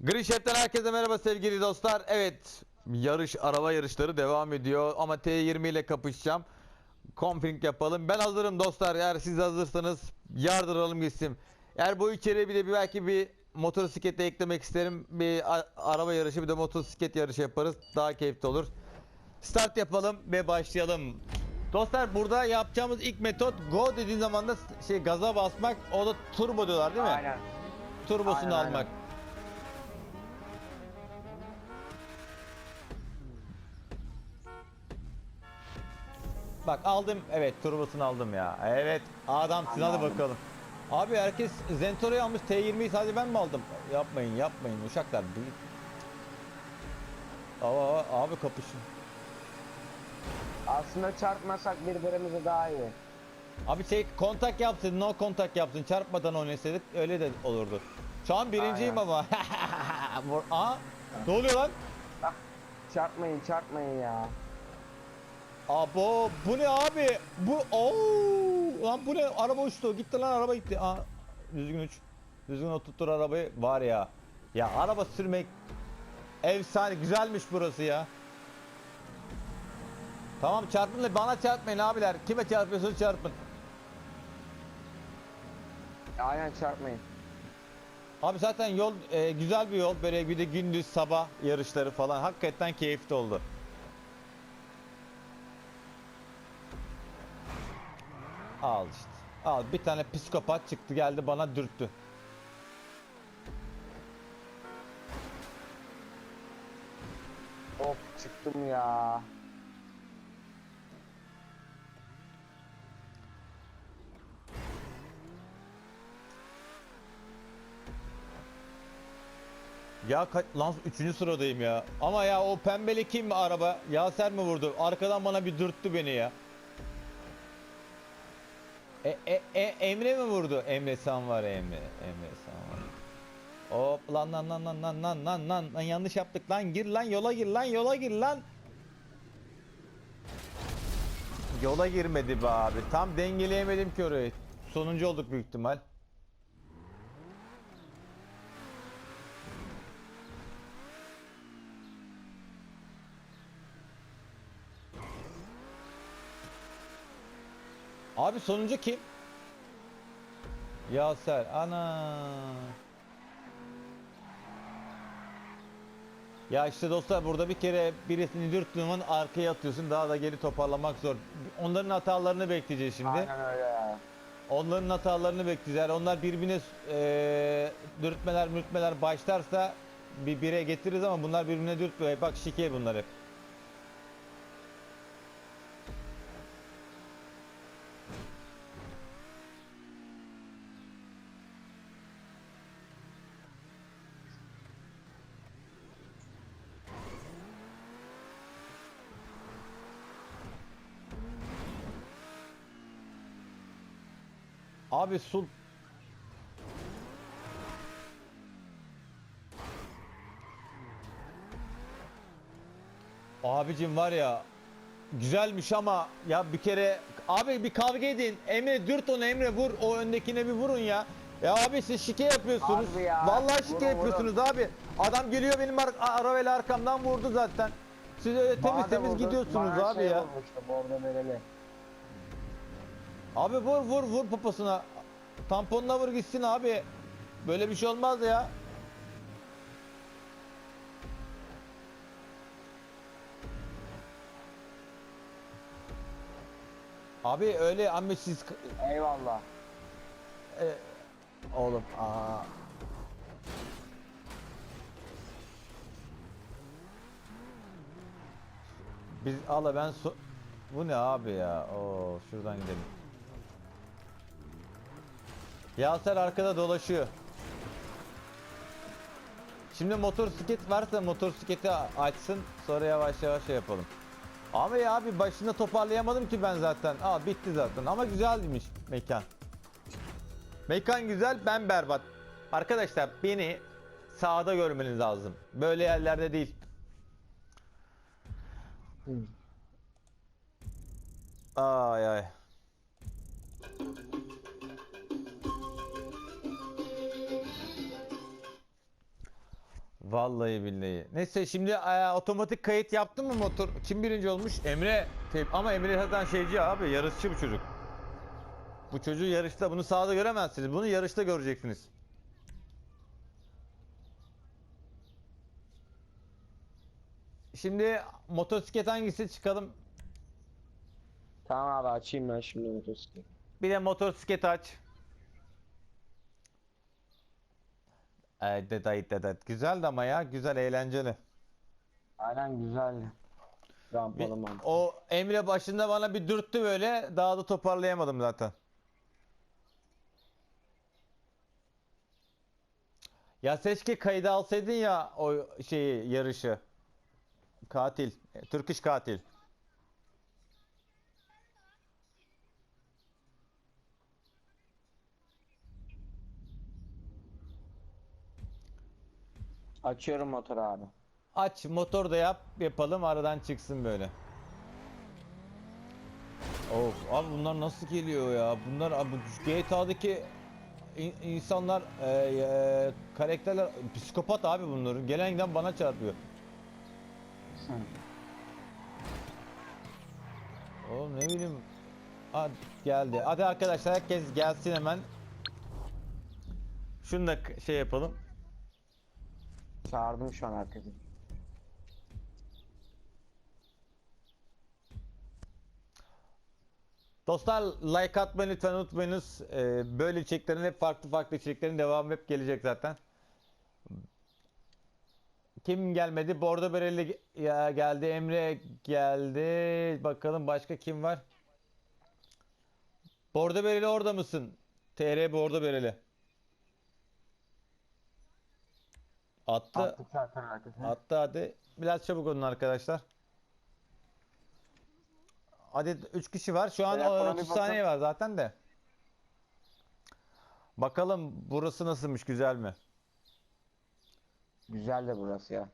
Gri Chef'ten herkese merhaba sevgili dostlar. Evet, yarış, araba yarışları devam ediyor ama T20 ile kapışacağım. Config yapalım. Ben hazırım dostlar. Eğer siz hazırsanız yardıralım gitsin. Eğer bu içeriye bir de bir belki bir motosiklet de eklemek isterim. Bir araba yarışı bir de motosiklet yarışı yaparız. Daha keyifli olur. Start yapalım ve başlayalım. Dostlar burada yapacağımız ilk metot go dediğin zaman da şey gaza basmak. O da turbo diyorlar değil mi? Aynen. Turbosunu Aynen, almak. aynen. Bak aldım. Evet turbosunu aldım ya. Evet adamsın hadi bakalım. Abi herkes Zentora'yı almış. T20'yi sadece ben mi aldım? Yapmayın yapmayın uşaklar. Aa, abi kapışın. Aslında çarpmasak birbirimize daha iyi. Abi şey kontak yapsın, no kontak yapsın. Çarpmadan oynasaydık öyle de olurdu. Şu an birinciyim Aynen. ama. Aa, ne oluyor lan? Çarpmayın çarpmayın ya. Abo bu ne abi? Bu ooo lan bu ne? Araba uçtu. Gitti lan araba gitti. Aa, düzgün uç. Düzgün oturttur arabayı. Var ya. Ya araba sürmek efsane güzelmiş burası ya. Tamam çarpın da bana çarpmayın abiler. Kime çarpıyorsunuz çarpın. Aynen çarpmayın. Abi zaten yol e, güzel bir yol. Böyle bir de gündüz sabah yarışları falan. Hakikaten keyifli oldu. Al işte. Al bir tane psikopat çıktı geldi bana dürttü. Of çıktım ya. Ya lan 3. sıradayım ya. Ama ya o pembeli kim araba? Yaser mi vurdu? Arkadan bana bir dürttü beni ya. E, e, e, Emre mi vurdu? Emre San var Emre. Emre San var. Hop lan lan lan lan lan lan lan lan lan yanlış yaptık lan gir lan yola gir lan yola gir lan. Yola girmedi be abi. Tam dengeleyemedim orayı. Sonuncu olduk büyük ihtimal. Abi sonuncu kim? Yaser. Ana. Ya işte dostlar burada bir kere birisini dürttüğün arkaya atıyorsun daha da geri toparlamak zor. Onların hatalarını bekleyeceğiz şimdi. Aynen öyle ya. Onların hatalarını bekleyeceğiz. Eğer onlar birbirine eee dürtmeler mürtmeler başlarsa bir bire getiririz ama bunlar birbirine dürtmüyor. Bak şike bunlar hep. Abi sul Abicim var ya güzelmiş ama ya bir kere abi bir kavga edin. Emre dürt onu Emre vur o öndekine bir vurun ya. Ya abi siz şike yapıyorsunuz. Harbi ya. Vallahi şike Vurun, yapıyorsunuz abi. Adam geliyor benim ar arabayla arkamdan vurdu zaten. Siz öyle temiz Bana temiz vurdu, gidiyorsunuz bana abi şey ya. vurmuştu. Abi vur vur vur poposuna. Tamponla vur gitsin abi. Böyle bir şey olmaz ya. Abi öyle ama siz Eyvallah. e, oğlum aa. Biz ala ben so bu ne abi ya? Oo şuradan gidelim. Yaser arkada dolaşıyor. Şimdi motosiklet varsa motosikleti açsın sonra yavaş yavaş şey yapalım. Ama ya abi başında toparlayamadım ki ben zaten. Aa bitti zaten ama güzelmiş mekan. Mekan güzel ben berbat. Arkadaşlar beni sağda görmeniz lazım. Böyle yerlerde değil. Ay ay. Vallahi billahi. Neyse şimdi e, otomatik kayıt yaptın mı motor? Kim birinci olmuş? Emre. Ama Emre zaten şeyci abi yarışçı bu çocuk. Bu çocuğu yarışta bunu sahada göremezsiniz. Bunu yarışta göreceksiniz. Şimdi motosiklet hangisi çıkalım? Tamam abi açayım ben şimdi motosiklet. Bir de motosiklet aç. Evet, evet, evet. Güzeldi ama ya. Güzel, eğlenceli. Aynen güzel. Bir- Rampalı mantığı. o Emre başında bana bir dürttü böyle. Daha da toparlayamadım zaten. Ya seçke kayda alsaydın ya o şeyi yarışı. Katil. Türk iş katil. Açıyorum motoru abi. Aç motor da yap yapalım aradan çıksın böyle. Of abi bunlar nasıl geliyor ya? Bunlar abi GTA'daki in- insanlar e, e, karakterler psikopat abi bunların. Gelen giden bana çarpıyor. Oğlum ne bileyim. Hadi geldi. Hadi arkadaşlar herkes gelsin hemen. Şunu da şey yapalım. Çağırdım şu an herkesi. Dostlar like atmayı lütfen unutmayınız. Ee, böyle içeriklerin hep farklı farklı içeriklerin devamı hep gelecek zaten. Kim gelmedi? Bordo Bereli ya geldi. Emre geldi. Bakalım başka kim var? Bordo Bereli orada mısın? TR Bordo Bereli. Attı. Attı hadi. Biraz çabuk olun arkadaşlar. Hadi 3 kişi var. Şu an Telefona bir 30 bakın. saniye var zaten de. Bakalım burası nasılmış güzel mi? Güzel de burası ya.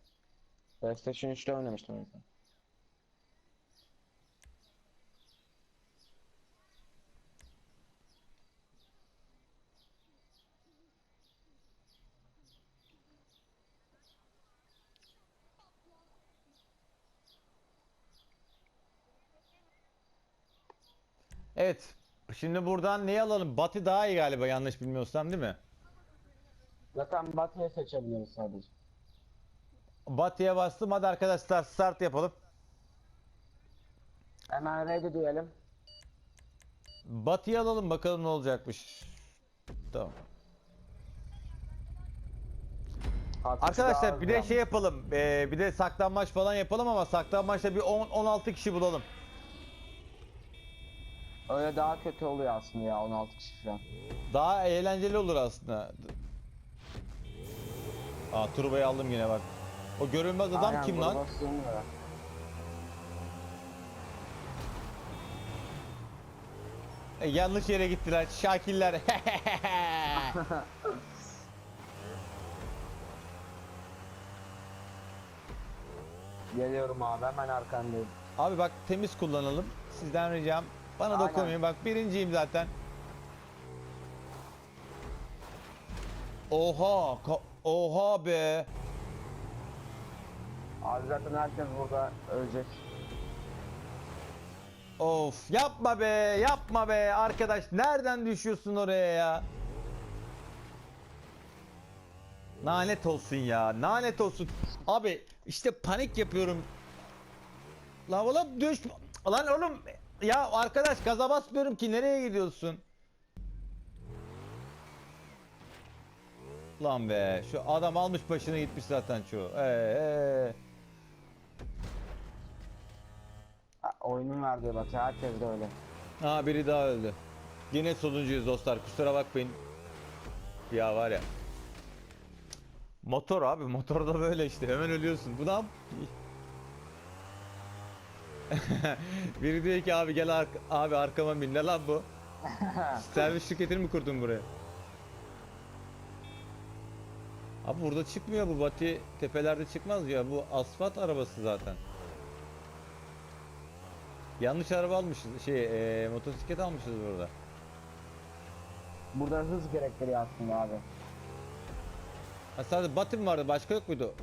PlayStation 3'te oynamıştım o yüzden. Evet. Şimdi buradan neyi alalım? Batı daha iyi galiba yanlış bilmiyorsam değil mi? Zaten Batı'ya seçebiliriz sadece. Batı'ya bastım. Hadi arkadaşlar start yapalım. Hemen ready diyelim. Batı'yı alalım bakalım ne olacakmış. Tamam. Hafif Arkadaşlar bir de şey yapalım. ee, bir de saklanmaç falan yapalım ama saklanmaçta bir 10 16 kişi bulalım. Öyle daha kötü oluyor aslında ya 16 kişi falan. Daha eğlenceli olur aslında. Aa turbayı aldım yine bak. O görünmez adam Aynen, kim lan? sığmıyor. E, yanlış yere gittiler. Şakiller. Geliyorum abi hemen arkandayım. Abi bak temiz kullanalım. Sizden ricam. Bana Aynen. dokunmayın. Bak birinciyim zaten. Oha. oha be. Abi zaten herkes burada ölecek. Of yapma be yapma be arkadaş nereden düşüyorsun oraya ya? Lanet olsun ya lanet olsun. Abi işte panik yapıyorum. Lan oğlum düş. Lan oğlum ya arkadaş gaza basmıyorum ki nereye gidiyorsun? Lan be şu adam almış başına gitmiş zaten çoğu. Ee, ee. Oyunun verdiği bak herkes de öyle. Ha biri daha öldü. Yine sonuncuyuz dostlar kusura bakmayın. Ya var ya. Motor abi motor da böyle işte hemen ölüyorsun. Bu ne yap- Biri diyor ki abi gel ark- abi arkama bin ne lan bu? Servis şirketini mi kurdun buraya? Abi burada çıkmıyor bu Bati tepelerde çıkmaz ya bu asfalt arabası zaten. Yanlış araba almışız şey eee, motosiklet almışız burada. Burada hız gerektiriyor aslında abi. Ha, sadece Batim vardı başka yok muydu?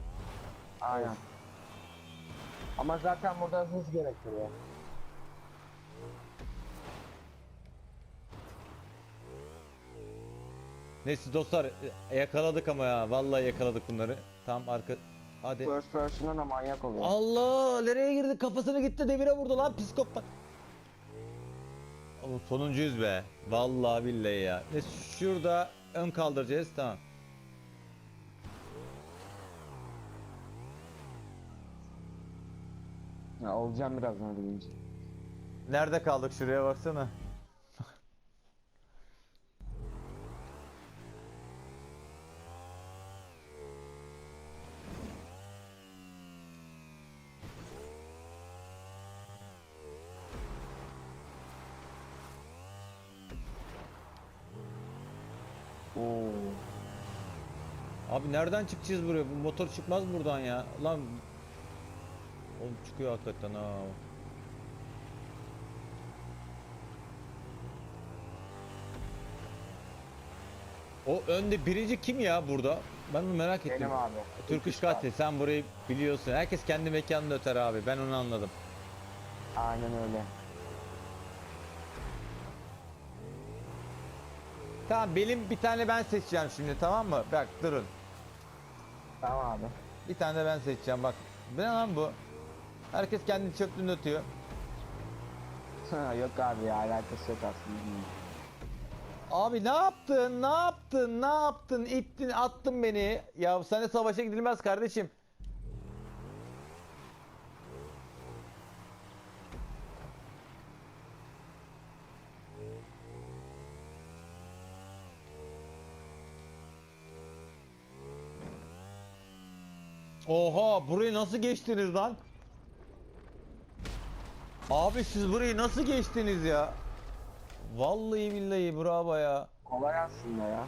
Aynen. Ama zaten burada hız gerektiriyor. Neyse dostlar e, yakaladık ama ya vallahi yakaladık bunları. Tam arka hadi. First person'dan da manyak oluyor. Allah nereye girdi kafasını gitti demire vurdu lan psikopat. Oğlum sonuncuyuz be. Vallahi billahi ya. Neyse şurada ön kaldıracağız tamam. Ya, olacağım birazdan hadi. Nerede kaldık şuraya baksana. Oo. Abi nereden çıkacağız buraya? Bu motor çıkmaz buradan ya. Lan Oğlum çıkıyor hakikaten ha. O önde birinci kim ya burada? Ben onu merak ettim. Benim abi. Türk İş Katil sen burayı biliyorsun. Herkes kendi mekanında öter abi. Ben onu anladım. Aynen öyle. Tamam benim bir tane ben seçeceğim şimdi tamam mı? Bak durun. Tamam abi. Bir tane de ben seçeceğim bak. Ne lan bu? Herkes kendi çöplüğünü ötüyor. yok abi ya alakası yok aslında. Abi ne yaptın? Ne yaptın? Ne yaptın? İttin, attın beni. Ya sana savaşa gidilmez kardeşim. Oha, burayı nasıl geçtiniz lan? Abi siz burayı nasıl geçtiniz ya? Vallahi billahi bravo ya. Kolay aslında ya.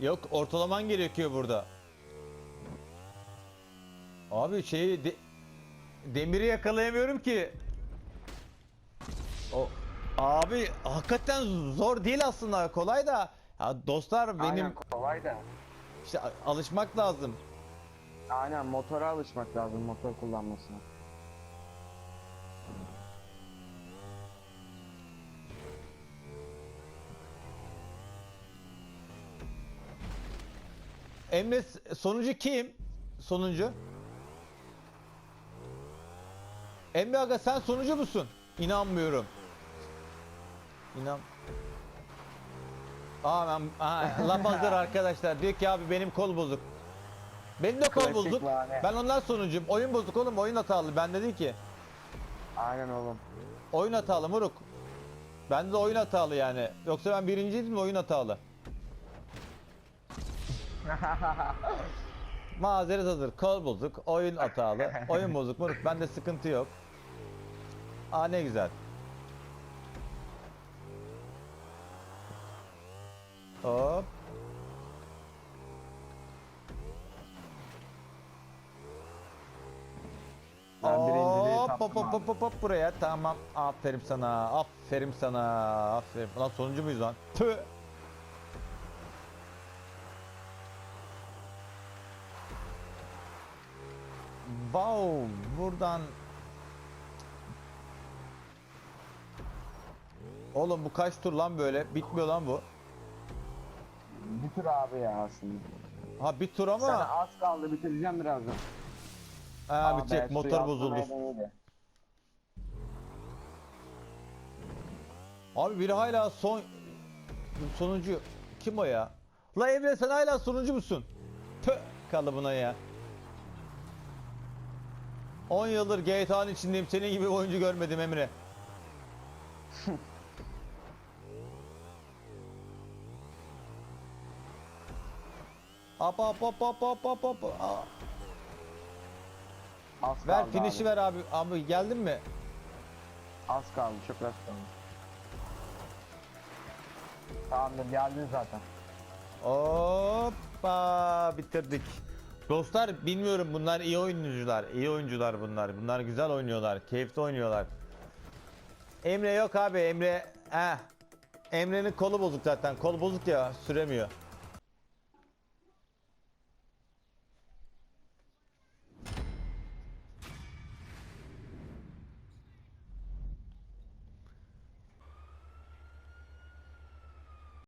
Yok ortalaman gerekiyor burada. Abi şeyi de- demiri yakalayamıyorum ki. O abi hakikaten zor değil aslında kolay da. Ya dostlar benim Aynen kolay da. işte alışmak lazım. Aynen motora alışmak lazım motor kullanmasına. Emre sonuncu kim? Sonuncu. Emre Aga sen sonucu musun? İnanmıyorum. İnan. Aa ben aha, laf hazır arkadaşlar. Diyor ki abi benim kol bozuk. Benim de kol Klasik bozuk. bahane. Ben ondan sonuncuyum. Oyun bozuk oğlum oyun hatalı. Ben dedi ki Aynen oğlum. oyun hatalı Muruk. Ben de oyun hatalı yani. Yoksa ben birinciydim oyun hatalı. Mazeret hazır. Kol bozuk. Oyun hatalı. Oyun bozuk. Moruk bende sıkıntı yok. Aa ne güzel. Hop. Hop hop hop hop hop hop buraya. Tamam. Aferin sana. Aferin sana. Aferin. Lan sonuncu muyuz lan? Tüh. Wow buradan Oğlum bu kaç tur lan böyle? Bitmiyor lan bu. Bir tur abi ya aslında. Ha bir tur ama Sana az kaldı bitireceğim birazdan. ha, Aa bitecek. motor bozuldu Abi biri hala son sonuncu kim o ya? La Emre sen hala sonuncu musun? Tüh kalıbına ya. 10 yıldır GTA'nın içindeyim. Senin gibi oyuncu görmedim Emre. Hop hop hop hop hop hop hop. Az Ver finish'i abi. ver abi. Abi geldin mi? Az kaldı çok az kaldı. Tamamdır geldin zaten. Hoppa bitirdik. Dostlar bilmiyorum bunlar iyi oyuncular. iyi oyuncular bunlar. Bunlar güzel oynuyorlar. Keyifli oynuyorlar. Emre yok abi Emre. Eh. Emre'nin kolu bozuk zaten. Kol bozuk ya süremiyor.